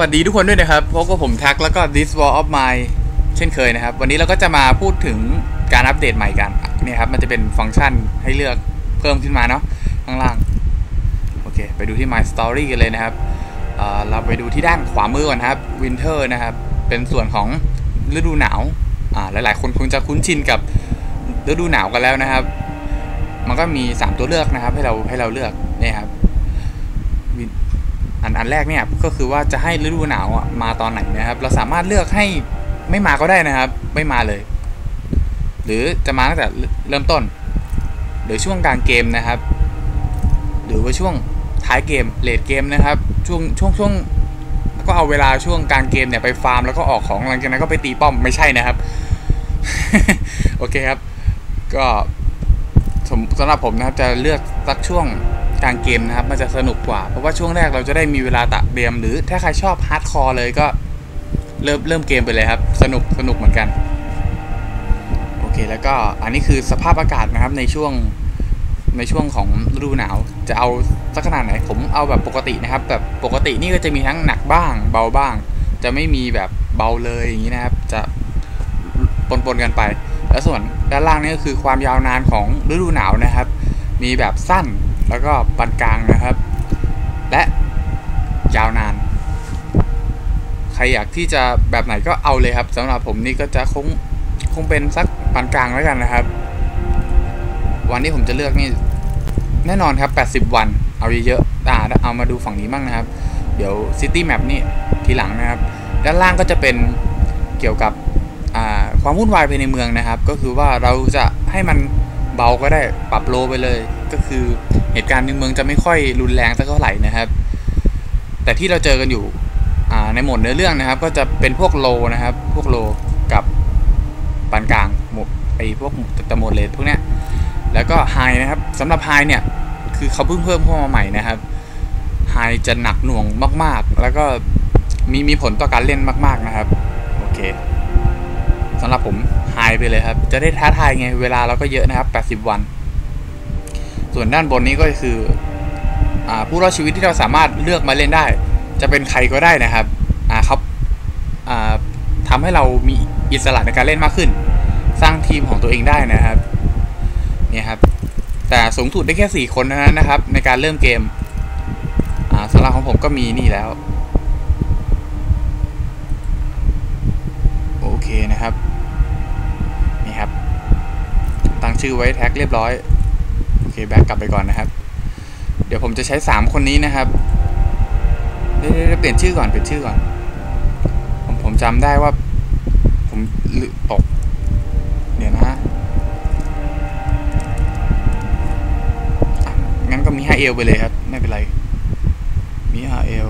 วัสดีทุกคนด้วยนะครับพบกับผมทักแล้วก็ This War of Mine เช่นเคยนะครับ วันนี้เราก็จะมาพูดถึงการอัปเดตใหม่กันเนี่ยครับ มันจะเป็นฟังก์ชันให้เลือกเพิ่มขึ้นมาเนาะข้างล่าง โอเค ไปดูที่ My Story กันเลยนะครับเเราไปดูที่ด้านขวามือก่อนครับ Winter นะครับ เป็นส่วนของฤดูหนาวอ่าหลาย ๆ คนคงจะคุ้นชินกับฤดูหนาวกันแล้วนะครับ มันก็มี 3 ตัวเลือกนะครับ ให้เราให้เราเลือกเนี่ยครับ อันอันแรกเนี่ยก็คือว่าจะให้ฤดูหนาวอะมาตอนไหนนะครับ เราสามารถเลือกให้ไม่มาก็ได้นะครับ ไม่มาเลย หรือจะมาตั้งแต่เริ่มต้น หรือช่วงกลางเกมนะครับ หรือว่าช่วงท้ายเกมเลดเกมนะครับ ช่วงช่วงช่วงก็เอาเวลาช่วงกลางเกมเนี่ยไปฟาร์มแล้วก็ออกของหลังจากนั้นก็ไปตีป้อมไม่ใช่นะครับ โอเคครับ ก็สำสำหรับผมนะครับจะเลือกสักช่วง กลางเกมนะครับ มันจะสนุกกว่า เพราะว่าช่วงแรกเราจะได้มีเวลาตะเตรียม หรือถ้าใครชอบฮาร์ดคอร์เลยก็เริ่มเริ่มเกมไปเลยครับ สนุกสนุกเหมือนกัน โอเคแล้วก็อันนี้คือสภาพอากาศนะครับในช่วงในช่วงของฤดูหนาวจะเอาสักขนาดไหนผมเอาแบบปกตินะครับแบบปกตินี่ก็จะมีทั้งหนักบ้าง เบาบ้าง จะไม่มีแบบเบาเลยอย่างนี้นะครับ จะปนๆกันไป แล้วส่วนด้านล่างนี่ก็คือความยาวนานของฤดูหนาวนะครับ มีแบบสั้น แล้วก็ปานกลางนะครับ และยาวนาน ใครอยากที่จะแบบไหนก็เอาเลยครับสำหรับผมนี่ก็จะคงคงเป็นสักปานกลางแล้วกันนะครับ วันที่ผมจะเลือกนี่แน่นอนครับ 80 วัน เอาเยอะๆอ่าเอามาดูฝั่งนี้บ้างนะครับ เดี๋ยว City Map นี่ทีหลังนะครับ ด้านล่างก็จะเป็นเกี่ยวกับความวุ่นวายภายในเมืองนะครับ ก็คือว่าเราจะให้มันเบาก็ได้ปรับโลไปเลย ก็คือ เหตุการณ์ในเมืองจะไม่ค่อยรุนแรงสักเท่าไหร่นะครับ แต่ที่เราเจอกันอยู่ในหมดเนื้อเรื่องนะครับ ก็จะเป็นพวกโลนะครับ พวกโลกับปานกลางหมไอพวกตะโมดเลสพวกเนี้ยแล้วก็ไฮนะครับสำหรับไฮเนี่ยคือเขาเพิ่งเพิ่มเข้ามาใหม่นะครับไฮจะหนักหน่วงมาก ๆ แล้วก็มีมีผลต่อการเล่นมาก ๆนะครับโอเคสำหรับผมไฮไปเลยครับ จะได้ท้าทายไง เวลาเราก็เยอะนะครับ 80 วัน ส่วนด้านบนนี้ก็คืออผู้รอดชีวิตที่เราสามารถเลือกมาเล่นได้ จะเป็นใครก็ได้นะครับเขาทำให้เรามีอิสระในการเล่นมากขึ้น สร้างทีมของตัวเองได้นะครับเนี่ยครับแต่สูงสุดได้แค่ 4 คนนั้นนะครับ ในการเริ่มเกมสำหรับของผมก็มีนี่แล้วโอเคนะครับนี่ครับตั้งชื่อไว้แท็กเรียบร้อย เคแบ็กกลับไปก่อนนะครับ เดี๋ยวผมจะใช้ 3 คนนี้นะครับเดี๋ยวเปลี่ยนชื่อก่อนเปลี่ยนชื่อก่อน ผมผมจำได้ว่า ผมลืตกเดี๋ยวนะงั้นก็มี5เอลไปเลยครับ ไม่เป็นไร มี5เอล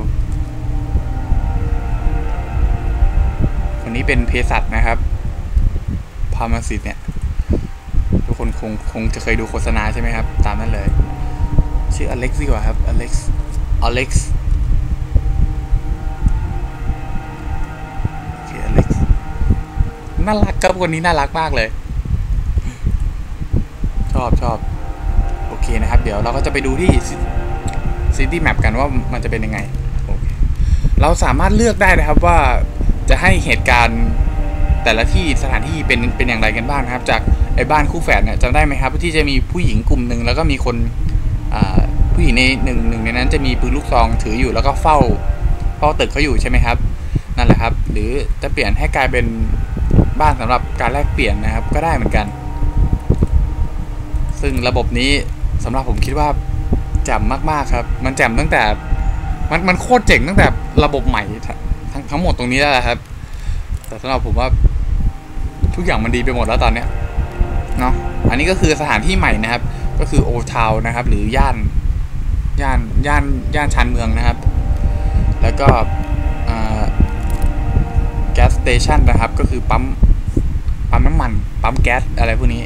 คนนี้เป็นเภสัชนะครับ พามาสิตเนี่ย คงคงจะเคยดูโฆษณาใช่ไหมครับ ตามนั้นเลย ชื่ออเล็กซ์ดีกว่าครับอเล็กซ์อเล็กซ์อเคอเล็กซ์น่ารักครับคนนี้น่ารักมากเลย ชอบชอบโอเคนะครับ เดี๋ยวเราก็จะไปดูที่ City Map กันว่ามันจะเป็นยังไงโอเคเราสามารถเลือกได้นะครับว่าจะให้เหตุการณ์ แต่ละที่สถานที่เป็นเป็นอย่างไรกันบ้างนะครับ จากไอ้บ้านคู่แฝดเนี่ยจำได้ไหมครับ ที่จะมีผู้หญิงกลุ่มหนึ่งแล้วก็มีคนผู้หญิงในหนึ่งหนึ่งในนั้นจะมีปืนลูกซองถืออยู่แล้วก็เฝ้าเฝ้าตึกเขาอยู่ใช่ไหมครับนั่นแหละครับ หรือจะเปลี่ยนให้กลายเป็นบ้านสำหรับการแลกเปลี่ยนนะครับก็ได้เหมือนกัน ซึ่งระบบนี้สำหรับผมคิดว่าแจ่มมากๆครับ มันแจ่มตั้งแต่มันมันโคตรเจ๋งตั้งแต่ระบบใหม่ทั้งทั้งหมดตรงนี้แล้วครับ แต่สำหรับผมว่า ทุกอย่างมันดีไปหมดแล้วตอนเนี้ยเนาะอันนี้ก็คือสถานที่ใหม่นะครับ ก็คือโอทาวนะครับ หรือย่านย่านย่านย่านชานเมืองนะครับ แล้วก็แก๊สสเตชันนะครับ ก็คือปั๊มปั๊มน้ำมัน ปั๊มแก๊สอะไรพวกนี้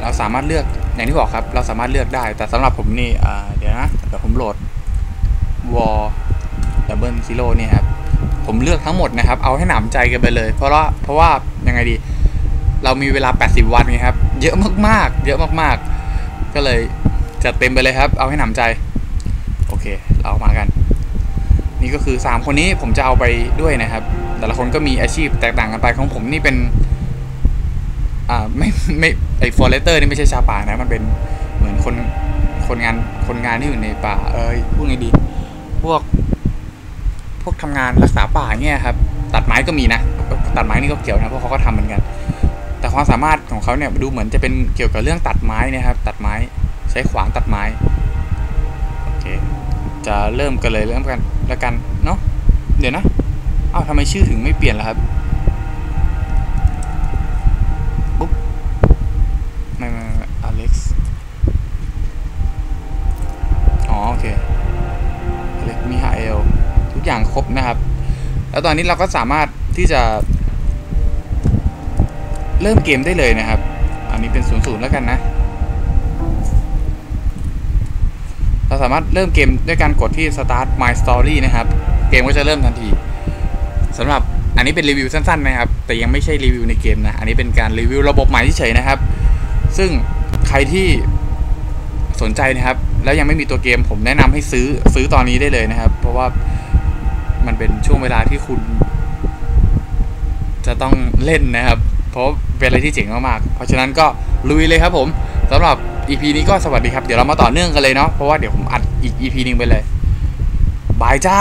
เราสามารถเลือกอย่างที่บอกครับ เราสามารถเลือกได้ แต่สำหรับผมนี่เดี๋ยวนะเดี๋ยวผมโหลดวอลดับเบิลซิโร่นี่ครับ ผมเลือกทั้งหมดนะครับ เอาให้หนำใจกันไปเลย เพราะว่าเพราะว่ายังไงดี เรามีเวลา 80 วันไงครับ เยอะมากๆ เยอะมากๆ ก็เลยจัดเต็มไปเลยครับ เอาให้หนำใจ โอเค เรามากัน นี่ก็คือ 3 คนนี้ผมจะเอาไปด้วยนะครับ แต่ละคนก็มีอาชีพแตกต่างกันไปของผมนี่เป็น อ่าไม่ไม่ไอฟอร์เรสเตอร์นี่ไม่ใช่ชาวป่านะ มันเป็นเหมือนคนคนงานคนงานที่อยู่ในป่า เอ้ยพูดไงดี พวก พวกทำงานรักษาป่าเนี่ยครับ ตัดไม้ก็มีนะ ตัดไม้นี่ก็เกี่ยวนะเพราะเขาก็ทำเหมือนกัน แต่ความสามารถของเขาเนี่ยดูเหมือนจะเป็นเกี่ยวกับเรื่องตัดไม้นะครับ ตัดไม้ใช้ขวานตัดไม้โอเคจะเริ่มกันเลยเริ่มกันแล้วกันเนาะเดี๋ยวนะอ้าวทำไมชื่อถึงไม่เปลี่ยนล่ะครับ ทุกอย่างครบนะครับ แล้วตอนนี้เราก็สามารถที่จะ เริ่มเกมได้เลยนะครับ อันนี้เป็นศูนย์ศูนย์แล้วกันนะ เราสามารถเริ่มเกมด้วยการกดที่ start my story นะครับ เกมก็จะเริ่มทันทีสำหรับอันนี้เป็นรีวิวสั้นๆนะครับ แต่ยังไม่ใช่รีวิวในเกมนะ อันนี้เป็นการรีวิวระบบใหม่เฉยๆนะครับ ซึ่งใครที่สนใจนะครับ แล้วยังไม่มีตัวเกมผมแนะนำให้ซื้อซื้อตอนนี้ได้เลยนะครับ เพราะว่า มันเป็นช่วงเวลาที่คุณ จะต้องเล่นนะครับ เพราะเป็นอะไรที่เจ๋งมากๆเพราะฉะนั้นก็ลุยเลยครับผมสำหรับ EP นี้ก็สวัสดีครับ เดี๋ยวเรามาต่อเนื่องกันเลยเนาะเพราะว่าเดี๋ยวผมอัดอีก EP หนึงไปเลยบายจ้า